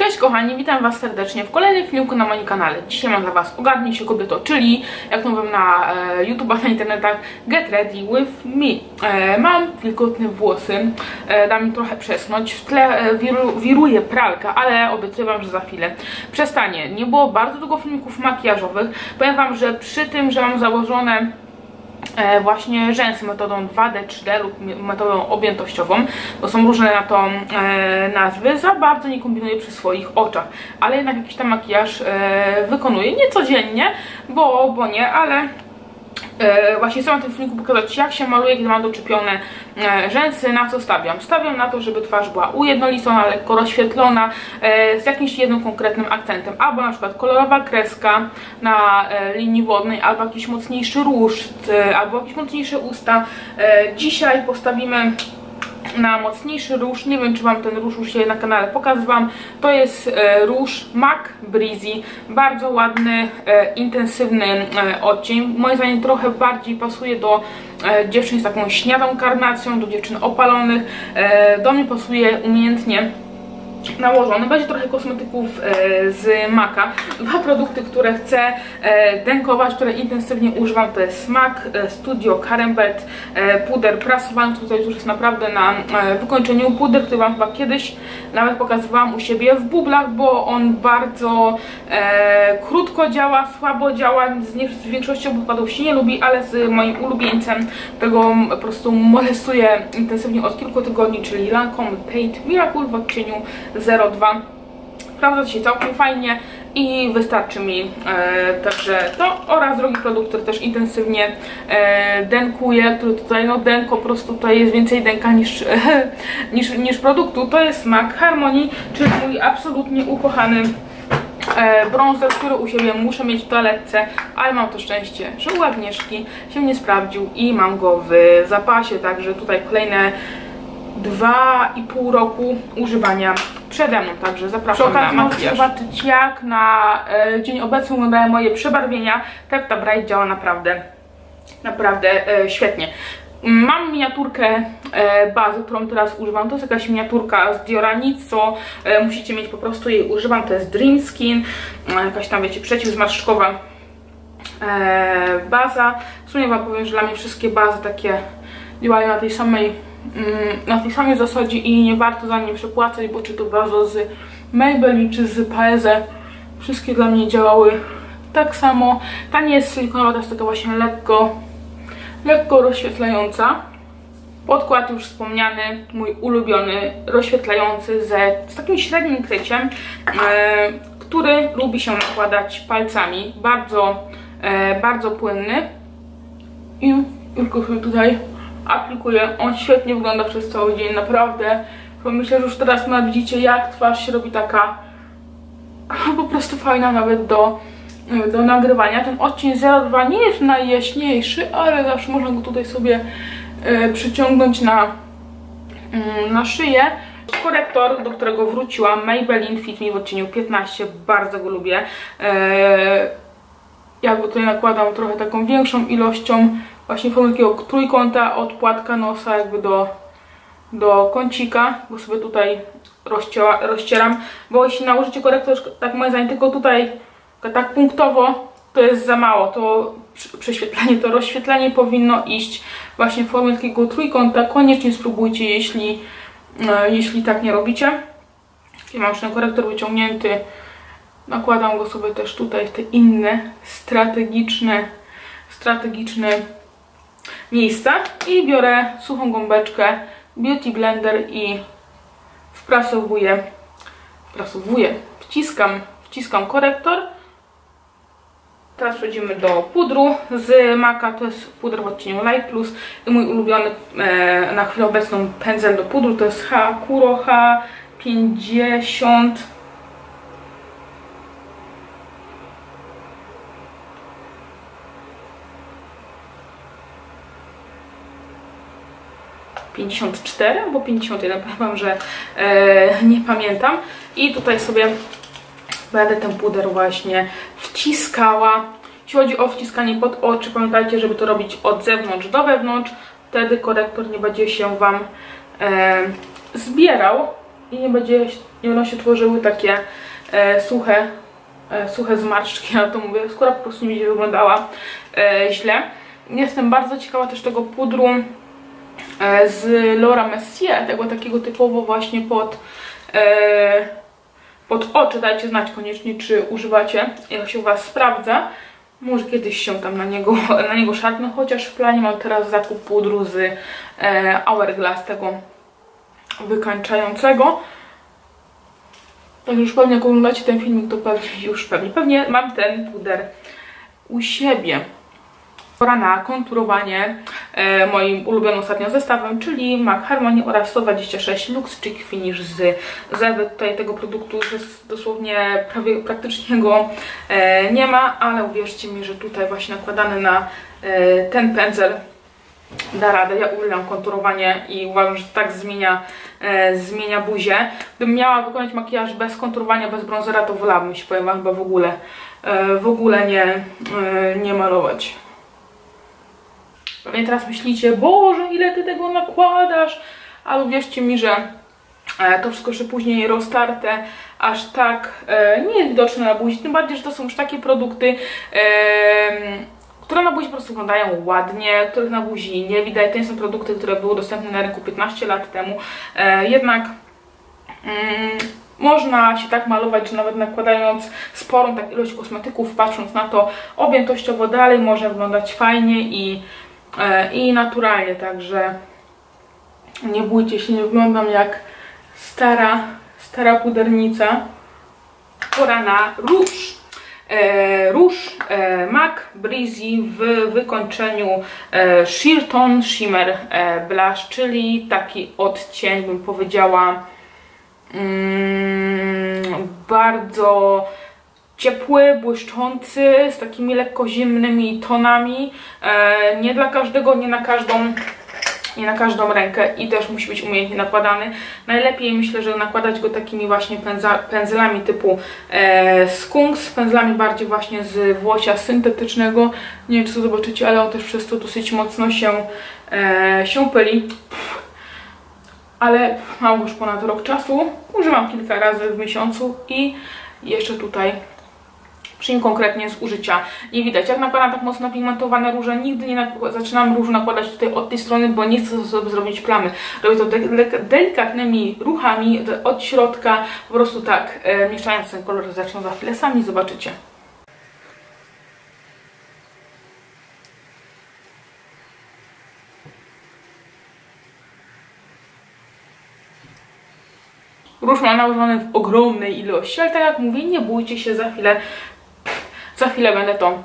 Cześć kochani, witam was serdecznie w kolejnym filmiku na moim kanale. Dzisiaj mam dla was Ogarnij się kobieto, czyli jak mówią na e, YouTubach, na internetach Get ready with me. E, mam wilgotne włosy, e, da mi trochę przesnąć, w tle e, wiru, wiruje pralka, ale obiecuję wam, że za chwilę przestanie. Nie było bardzo długo filmików makijażowych. Powiem wam, że przy tym, że mam założone właśnie rzęsy metodą 2D, 3D lub metodą objętościową, bo są różne na to e, nazwy, za bardzo nie kombinuję przy swoich oczach, ale jednak jakiś tam makijaż e, wykonuję, nie codziennie, bo, bo nie, ale E, właśnie chcę na tym filmiku pokazać jak się maluje, kiedy mam doczepione e, rzęsy, na co stawiam. Stawiam na to, żeby twarz była ujednolicona, lekko rozświetlona, e, z jakimś jednym konkretnym akcentem, albo na przykład kolorowa kreska na linii wodnej, albo jakiś mocniejszy róż, albo jakieś mocniejsze usta. Dzisiaj postawimy na mocniejszy róż, nie wiem czy wam ten róż już się na kanale pokazywałam, to jest e, róż MAC Breezy, bardzo ładny, e, intensywny e, odcień, moim zdaniem trochę bardziej pasuje do dziewczyn z taką śniadą karnacją, do dziewczyn opalonych, do mnie pasuje umiejętnie nałożony. Będzie trochę kosmetyków e, z MACa. Dwa produkty, które chcę e, denkować, które intensywnie używam, to jest MAC e, Studio Karembelt puder prasowany. Tutaj już jest naprawdę na wykończeniu puder, który Wam chyba kiedyś nawet pokazywałam u siebie w bublach, bo on bardzo krótko działa, słabo działa, z, większością podkładów się nie lubi, ale z moim ulubieńcem, tego po prostu molestuję intensywnie od kilku tygodni, czyli Lancome Paint Miracle w odcieniu 02 sprawdza się całkiem fajnie i wystarczy mi e, także to oraz drugi produkt, który też intensywnie e, który tutaj no denko, po prostu tutaj jest więcej denka niż, e, niż, niż produktu, to jest MAC Harmony, czyli mój absolutnie ukochany e, bronzer, który u siebie muszę mieć w toaletce, ale mam to szczęście, że u Agnieszki się nie sprawdził i mam go w zapasie, także tutaj kolejne dwa i pół roku używania przede mną, także zapraszam na makijaż. zobaczyć jak na e, dzień obecny wyglądają moje przebarwienia. Pepta Bright działa naprawdę, naprawdę e, świetnie. Mam miniaturkę e, bazy, którą teraz używam. To jest jakaś miniaturka z Dioranico. E, musicie mieć po prostu jej używam. To jest Dream Skin. E, jakaś tam, wiecie, przeciwzmarszczkowa e, baza. W sumie wam powiem, że dla mnie wszystkie bazy takie działają na tej samej na tej samej zasadzie i nie warto za nie przepłacać, bo czy to baza z Maybelline czy z Paese, wszystkie dla mnie działały tak samo. Ta nie jest silikonowa, to jest taka właśnie lekko, lekko rozświetlająca. Podkład już wspomniany, mój ulubiony, rozświetlający ze, z takim średnim kryciem, e, który lubi się nakładać palcami. Bardzo, e, bardzo płynny. I tylko sobie tutaj aplikuję. On świetnie wygląda przez cały dzień, naprawdę. Myślę, że już teraz nawet widzicie, jak twarz się robi taka po prostu fajna nawet do, do nagrywania. Ten odcień 02 nie jest najjaśniejszy, ale zawsze można go tutaj sobie e, przyciągnąć na, mm, na szyję. Korektor, do którego wróciłam, Maybelline Fit Me w odcieniu 15, bardzo go lubię. E, ja go tutaj nakładam trochę taką większą ilością właśnie formę takiego trójkąta od płatka nosa jakby do, do kącika, bo sobie tutaj rozcieram, bo jeśli nałożycie korektor, tak moim zdaniem, tylko tutaj tak punktowo, to jest za mało, to prześwietlenie, to rozświetlenie powinno iść właśnie w formie takiego trójkąta, koniecznie spróbujcie, jeśli, e, jeśli tak nie robicie. Ja mam już ten korektor wyciągnięty, nakładam go sobie też tutaj w te inne strategiczne, strategiczne miejsca i biorę suchą gąbeczkę, beauty blender i wprasowuję, wprasowuję, wciskam, wciskam korektor. Teraz przechodzimy do pudru z Maca, to jest puder w odcieniu Light Plus i mój ulubiony e, na chwilę obecną pędzel do pudru to jest Hakuro H50 54 albo 51, powiem że e, nie pamiętam. I tutaj sobie będę ten puder właśnie wciskała. Jeśli chodzi o wciskanie pod oczy, pamiętajcie, żeby to robić od zewnątrz do wewnątrz. Wtedy korektor nie będzie się Wam e, zbierał. i nie, będzie, nie będą się tworzyły takie e, suche, e, suche zmarszczki, ja to mówię, skóra po prostu nie będzie wyglądała e, źle. Jestem bardzo ciekawa też tego pudru z Laura Messier, tego takiego typowo właśnie pod, e, pod oczy. Dajcie znać koniecznie, czy używacie, jak się u Was sprawdza. Może kiedyś się tam na niego, na niego szarpnę, chociaż w planie mam teraz zakup pudru z e, Hourglass, tego wykańczającego. Tak już pewnie jak oglądacie ten filmik, to pewnie już pewnie, pewnie mam ten puder u siebie. Pora na konturowanie e, moim ulubionym ostatnio zestawem, czyli MAC Harmony oraz 126 Lux Chic Finish z Zewy. Tutaj tego produktu jest dosłownie prawie praktycznie go e, nie ma, ale uwierzcie mi, że tutaj właśnie nakładany na e, ten pędzel da radę. Ja uwielbiam konturowanie i uważam, że tak zmienia, zmienia buzię. Gdybym miała wykonać makijaż bez konturowania, bez bronzera, to wolałabym się, powiem chyba w ogóle, w ogóle nie, nie malować. Pewnie teraz myślicie, Boże, ile Ty tego nakładasz? Ale uwierzcie mi, że e, to wszystko jeszcze później roztarte, aż tak e, nie jest widoczne na buzi. Tym bardziej, że to są już takie produkty, które na buzi po prostu wyglądają ładnie, których na buzi nie widać. To nie są produkty, które były dostępne na rynku 15 lat temu. E, jednak mm, można się tak malować, że nawet nakładając sporą tak ilość kosmetyków, patrząc na to objętościowo dalej może wyglądać fajnie i i naturalnie, także nie bójcie się, nie wyglądam jak stara, stara pudernica. Pora na róż. E, róż e, MAC Breezy w wykończeniu e, Shimmer e, Blush, czyli taki odcień, bym powiedziała, mm, bardzo ciepły, błyszczący, z takimi lekko zimnymi tonami. E, nie dla każdego, nie na każdą nie na każdą rękę i też musi być umiejętnie nakładany. Najlepiej myślę, że nakładać go takimi właśnie pędzlami typu e, skunks, pędzlami bardziej właśnie z włosia syntetycznego. Nie wiem, czy to zobaczycie, ale on też przez to dosyć mocno się, e, się pyli. Ale mam już ponad rok czasu. Używam kilka razy w miesiącu i jeszcze tutaj nim konkretnie z użycia nie widać. Jak nakładam tak mocno pigmentowane róże, nigdy nie zaczynam różu nakładać tutaj od tej strony, bo nie chcę sobie zrobić plamy. Robię to de delikatnymi ruchami od środka, po prostu tak, e, mieszając ten kolor, zacznę za chwilę, sami zobaczycie. Róż mam nałożony w ogromnej ilości, ale tak jak mówię, nie bójcie się, za chwilę chwilę będę to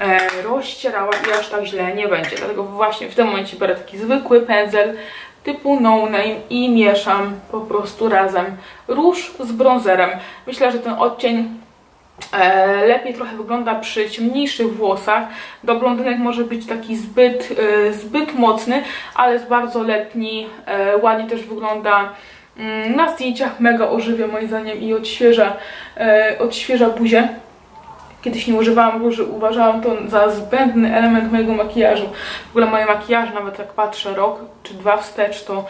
e, rozcierała i aż tak źle nie będzie. Dlatego właśnie w tym momencie biorę taki zwykły pędzel typu no name i mieszam po prostu razem róż z bronzerem. Myślę, że ten odcień e, lepiej trochę wygląda przy ciemniejszych włosach. Do blondynek może być taki zbyt, e, zbyt mocny, ale jest bardzo letni, e, ładnie też wygląda mm, na zdjęciach, mega ożywia moim zdaniem i odświeża, e, odświeża buzię. Kiedyś nie używałam róży, uważałam to za zbędny element mojego makijażu. W ogóle moje makijaże, nawet jak patrzę rok czy dwa wstecz, to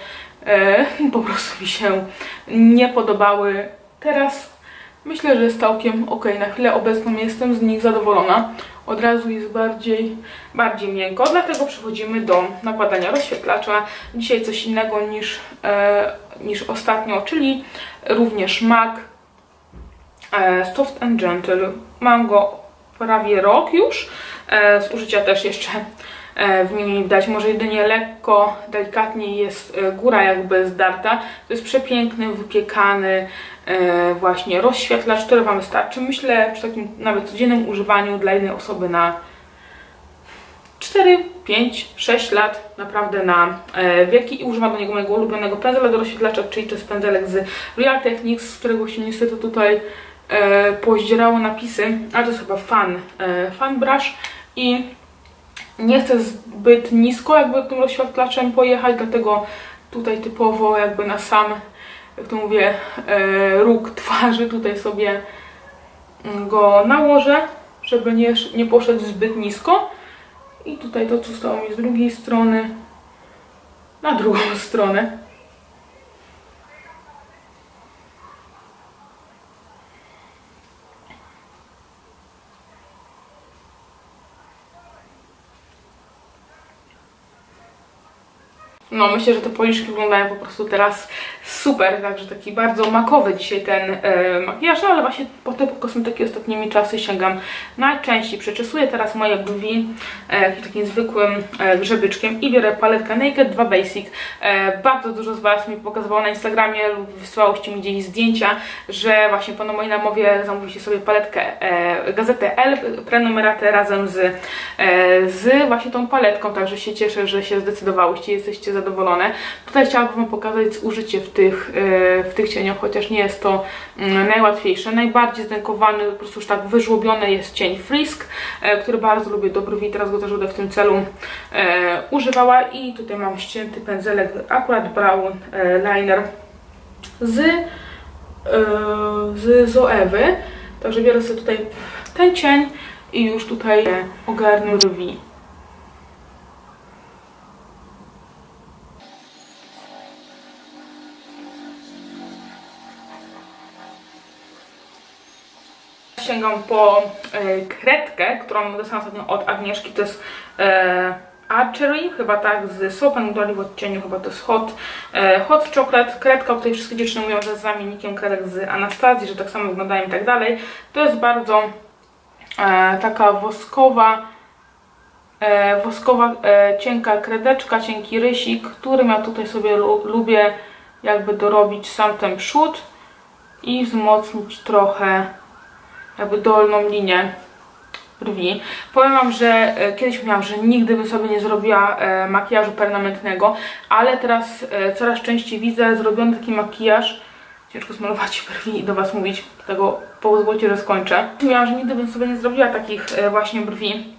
e, po prostu mi się nie podobały. Teraz myślę, że jest całkiem ok. Na chwilę obecną jestem z nich zadowolona. Od razu jest bardziej, bardziej miękko, dlatego przechodzimy do nakładania rozświetlacza. Dzisiaj coś innego niż, e, niż ostatnio, czyli również MAC Soft and Gentle. Mam go prawie rok już. E, z użycia też jeszcze e, w nim nie widać. Może jedynie lekko, delikatnie jest góra jakby zdarta. To jest przepiękny, wypiekany właśnie rozświetlacz, który Wam wystarczy. Myślę przy takim nawet codziennym używaniu dla jednej osoby na 4, 5, 6 lat naprawdę na wieki i używam do niego mojego ulubionego pędzla do rozświetlacza, czyli to jest pędzelek z Real Techniques, z którego się niestety tutaj e, pozdzierało napisy, ale to jest chyba fan, e, fan brush i nie chcę zbyt nisko jakby tym rozświetlaczem pojechać, dlatego tutaj typowo jakby na sam, jak to mówię, e, róg twarzy tutaj sobie go nałożę, żeby nie, nie poszedł zbyt nisko. I tutaj to, co stało mi z drugiej strony, na drugą stronę. No myślę, że te policzki wyglądają po prostu teraz super, także taki bardzo makowy dzisiaj ten e, makijaż, ale właśnie po te kosmetyki ostatnimi czasy sięgam najczęściej. Przeczesuję teraz moje brwi e, takim zwykłym e, grzebyczkiem i biorę paletkę Naked 2 Basic. E, bardzo dużo z Was mi pokazywało na Instagramie lub wysyłałoście mi gdzieś zdjęcia, że właśnie po mojej namowie zamówiliście sobie paletkę e, gazetę L, prenumeratę razem z, e, z właśnie tą paletką, także się cieszę, że się zdecydowałyście, jesteście zadowolone. Tutaj chciałabym Wam pokazać użycie w tych, e, w tych cieniach, chociaż nie jest to mm, najłatwiejsze. Najbardziej zdenkowany, po prostu już tak wyżłobiony jest cień Frisk, e, który bardzo lubię do brwi, teraz go też będę w tym celu e, używała i tutaj mam ścięty pędzelek, akurat brown liner z, z Zoewy, także biorę sobie tutaj ten cień i już tutaj ogarnę brwi. Sięgam po e, kredkę, którą dostałam ostatnio od Agnieszki, to jest e, Archery, chyba tak, z Soap and w odcieniu, chyba to jest Hot, e, hot Chocolate, kredka, o której wszystkie dziewczyny mówią, że jest zamiennikiem kredek z Anastazji, że tak samo wyglądają i tak dalej. To jest bardzo taka woskowa, woskowa, cienka kredeczka, cienki rysik, którym ja tutaj sobie lubię jakby dorobić sam ten przód i wzmocnić trochę jakby dolną linię brwi. Powiem Wam, że e, kiedyś miałam, że nigdy bym sobie nie zrobiła e, makijażu permanentnego, ale teraz e, coraz częściej widzę zrobiony taki makijaż. Ciężko smalować brwi i do Was mówić, tego pozwólcie, że skończę. Miałam, że nigdy bym sobie nie zrobiła takich właśnie brwi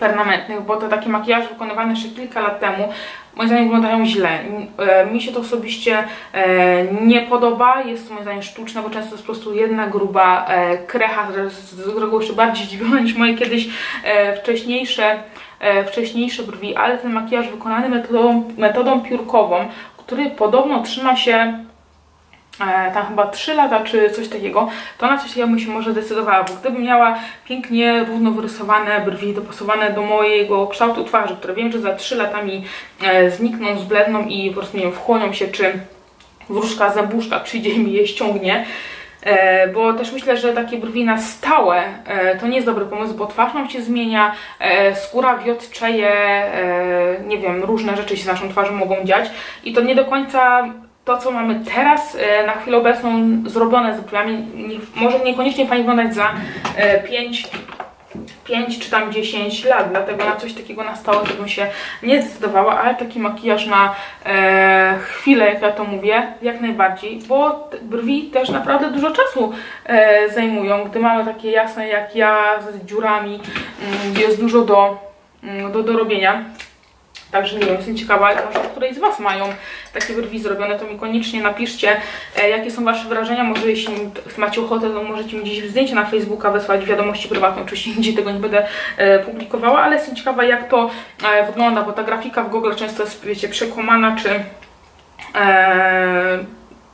permanentnych, bo to takie makijaże wykonywane jeszcze kilka lat temu moim zdaniem wyglądają źle. E, mi się to osobiście e, nie podoba, jest to moim zdaniem sztuczne, bo często jest po prostu jedna gruba e, krecha, z reguły jeszcze bardziej zdziwiona niż moje kiedyś wcześniejsze, wcześniejsze brwi, ale ten makijaż wykonany metodą, metodą piórkową, który podobno trzyma się tam chyba 3 lata czy coś takiego, to na coś ja bym się może zdecydowała, bo gdybym miała pięknie równo wyrysowane brwi, dopasowane do mojego kształtu twarzy, które wiem, że za 3 lata mi e, znikną, zbledną i po prostu nie wiem, wchłonią się, czy wróżka zębuszka przyjdzie i mi je ściągnie, E, bo też myślę, że takie brwi na stałe e, to nie jest dobry pomysł, bo twarz nam się zmienia, e, skóra wiotczeje, e, nie wiem, różne rzeczy się z naszą twarzą mogą dziać i to nie do końca to, co mamy teraz e, na chwilę obecną zrobione z brwiami, może niekoniecznie fajnie wyglądać za 5 e, 5 czy tam 10 lat, dlatego na coś takiego na stałe bym się nie zdecydowała, ale taki makijaż na e, chwilę, jak ja to mówię, jak najbardziej, bo brwi też naprawdę dużo czasu e, zajmują, gdy mamy takie jasne jak ja, z dziurami, mm, gdzie jest dużo do, mm, do, do robienia. Także nie wiem, jestem ciekawa, może której z Was mają takie brwi zrobione, to mi koniecznie napiszcie, e, jakie są Wasze wrażenia. Może jeśli macie ochotę, to możecie mi gdzieś zdjęcie na Facebooka wysłać, wiadomości prywatne. Oczywiście nigdzie tego nie będę e, publikowała, ale jestem ciekawa, jak to e, wygląda, bo ta grafika w Google często jest, wiecie, przekomana, czy...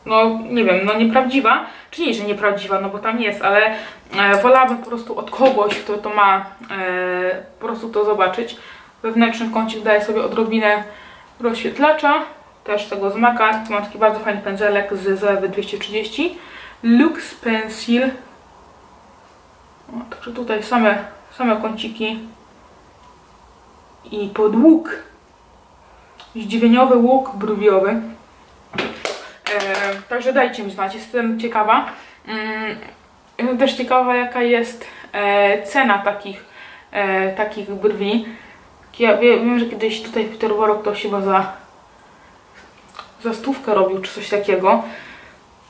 No nie wiem, no nieprawdziwa, czy nie, że nieprawdziwa, no bo tam jest, ale e, wolałabym po prostu od kogoś, kto to ma, e, po prostu to zobaczyć wewnętrzny kącik daje sobie odrobinę rozświetlacza, też tego z Maca. Mam taki bardzo fajny pędzelek z Zoewy 230. Lux Pencil. O, także tutaj same, same kąciki i pod łuk. Zdziwieniowy łuk brwiowy. E, także dajcie mi znać, jestem ciekawa. Mm, jestem też ciekawa jaka jest e, cena takich, e, takich brwi. Ja wiem, że kiedyś tutaj w Peterborough ktoś chyba za, za stówkę robił, czy coś takiego.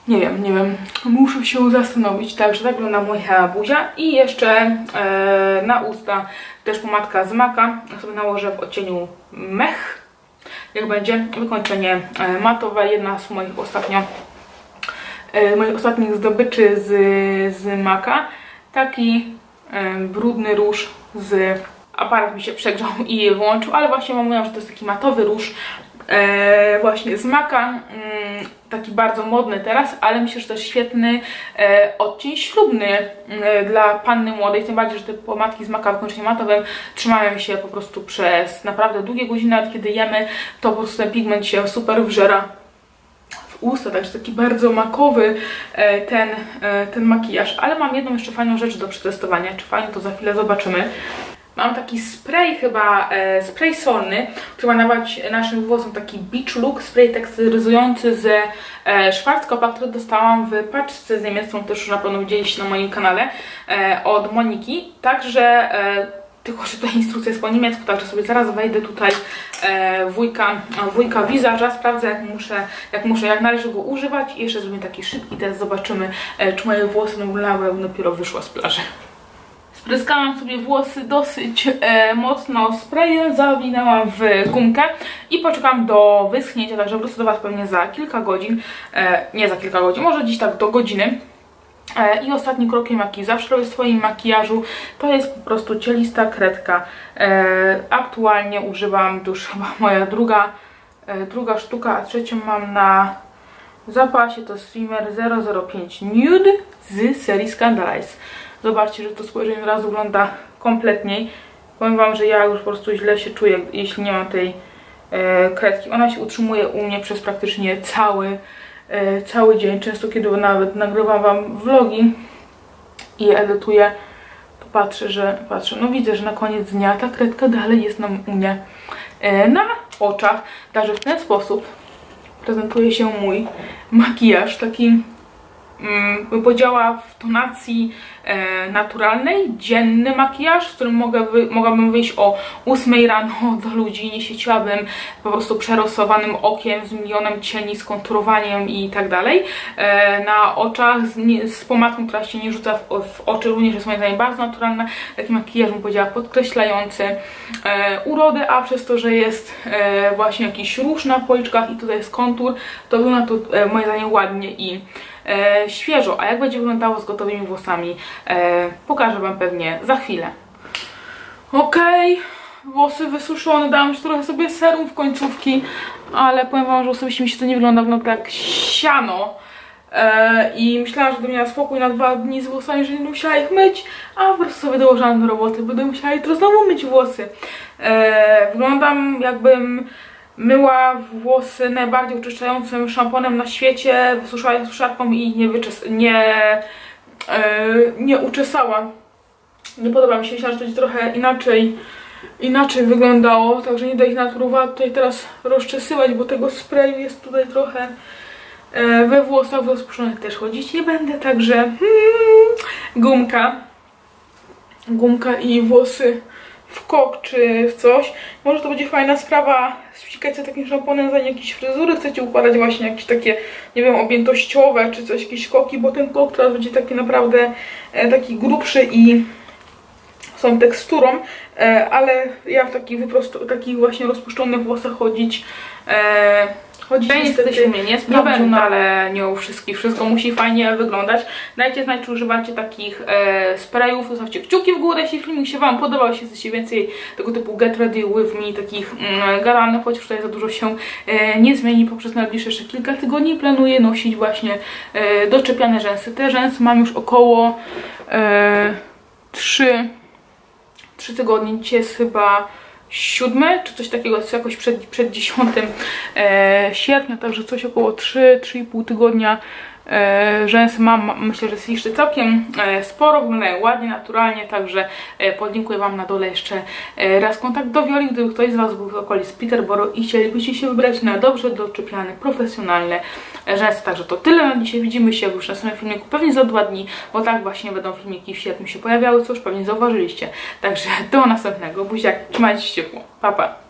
Nie wiem, nie wiem. Muszę się zastanowić. Także tak wygląda moja buzia. I jeszcze e, na usta też pomadka z Maka. Sobie nałożę w odcieniu mech. Jak będzie wykończenie e, matowe. Jedna z moich ostatnio e, moich ostatnich zdobyczy z, z Maka. Taki e, brudny róż z aparat mi się przegrzał i je włączył, ale właśnie mówiłam, że to jest taki matowy róż e, właśnie z Maka. Mm, taki bardzo modny teraz, ale myślę, że jest świetny e, odcień ślubny e, dla panny młodej, tym bardziej, że te pomadki z makawką matowym trzymają się po prostu przez naprawdę długie godziny, nawet kiedy jemy, to po prostu ten pigment się super wżera usta, także taki bardzo makowy e, ten, e, ten makijaż, ale mam jedną jeszcze fajną rzecz do przetestowania, czy fajnie to za chwilę zobaczymy. Mam taki spray chyba, e, spray solny, który ma dawać naszym włosom taki beach look, spray teksturyzujący ze e, Schwarzkopfa, który dostałam w paczce z Niemiec, którą też już na pewno widzieliście na moim kanale, e, od Moniki. Także e, tylko, że ta instrukcja jest po niemiecku, także sobie zaraz wejdę tutaj e, wujka, wujka wizarza, sprawdzę jak muszę, jak muszę, jak należy go używać i jeszcze zrobię taki szybki test, zobaczymy e, czy moje włosy nabulały, dopiero wyszła z plaży. Spryskałam sobie włosy dosyć e, mocno sprayem, zawinęłam w gumkę i poczekam do wyschnięcia, także wrócę do Was pewnie za kilka godzin, e, nie za kilka godzin, może dziś tak do godziny. E, I ostatni krokiem, jaki zawsze robię w swoim makijażu, to jest po prostu cielista kredka. E, aktualnie używam, już chyba moja druga, e, druga sztuka, a trzecią mam na zapasie, to Swimmer 005 Nude z serii Scandalize. Zobaczcie, że to spojrzenie od razu wygląda kompletniej. Powiem Wam, że ja już po prostu źle się czuję, jeśli nie mam tej e, kredki. Ona się utrzymuje u mnie przez praktycznie cały, e, cały dzień. Często kiedy nawet nagrywam Wam vlogi i edytuję, to patrzę, że patrzę, no widzę, że na koniec dnia ta kredka dalej jest na mnie e, na oczach. Także w ten sposób prezentuje się mój makijaż, taki mm, bym powiedziała w tonacji e, naturalnej, dzienny makijaż, z którym mogę wy, mogłabym wyjść o 8 rano do ludzi, nie świeciłabym po prostu przerosowanym okiem z milionem cieni, z konturowaniem i tak dalej. E, na oczach z, nie, z pomadką, która się nie rzuca w, w oczy, również jest moim zdaniem bardzo naturalna. Taki makijaż bym powiedziała podkreślający e, urodę, a przez to, że jest e, właśnie jakiś róż na policzkach i tutaj jest kontur, to wygląda to e, moim zdaniem ładnie i e, świeżo. A jak będzie wyglądało z gotowymi włosami, e, pokażę Wam pewnie za chwilę. Okej, okay. włosy wysuszone, dałam już trochę sobie serum w końcówki, ale powiem Wam, że osobiście mi się to nie wygląda, wygląda jak siano. E, I myślałam, że będę miała spokój na dwa dni z włosami, że nie będę musiała ich myć, a po prostu sobie dołożyłam do roboty, będę musiała jutro znowu myć włosy. E, wyglądam jakbym myła włosy najbardziej oczyszczającym szamponem na świecie, wysuszyła je suszarką i nie, wyczes nie, yy, nie uczesała. Nie podoba mi się, myślałam, że to będzie trochę inaczej, inaczej wyglądało, także nie da ich naturowała tutaj teraz rozczesywać, bo tego sprayu jest tutaj trochę yy, we włosach rozpuszczonych też chodzić nie będę, także hmm, gumka, gumka i włosy w kok czy w coś. Może to będzie fajna sprawa ścikać sobie takim szamponem, zanim jakieś fryzury chcecie układać właśnie jakieś takie, nie wiem, objętościowe czy coś, jakieś koki, bo ten kok teraz będzie taki naprawdę e, taki grubszy i są teksturą, e, ale ja w takich, wyprostu, takich właśnie rozpuszczonych włosach chodzić e, Choć niestety się mnie nie sprawdzi, no ale nie u wszystkich. Wszystko musi fajnie wyglądać. Dajcie znać, czy używacie takich e, sprayów. Zostawcie kciuki w górę, jeśli filmik się Wam podobał. Jeśli chcecie więcej tego typu get ready with me, takich mm, garanów, chociaż tutaj za dużo się e, nie zmieni poprzez najbliższe jeszcze kilka tygodni. Planuję nosić właśnie e, doczepiane rzęsy. Te rzęsy mam już około e, 3, 3 tygodnie. Dzisiaj jest chyba siódmy, czy coś takiego, jest jakoś przed, przed 10 e, sierpnia, także coś około 3-3,5 tygodnia e, rzęsy mam, myślę, że jest jeszcze całkiem e, sporo, wyglądają ładnie, naturalnie, także e, podlinkuję Wam na dole jeszcze e, raz kontakt do Wioli, gdyby ktoś z Was był w okolicy Peterborough i chcielibyście się wybrać na dobrze doczepiane, profesjonalne rzęsy. Także to tyle na dzisiaj, widzimy się już na samym filmiku pewnie za dwa dni, bo tak właśnie będą filmiki w sierpniu się pojawiały, co już pewnie zauważyliście. Także do następnego, buziak, trzymajcie się ciepło, pa pa!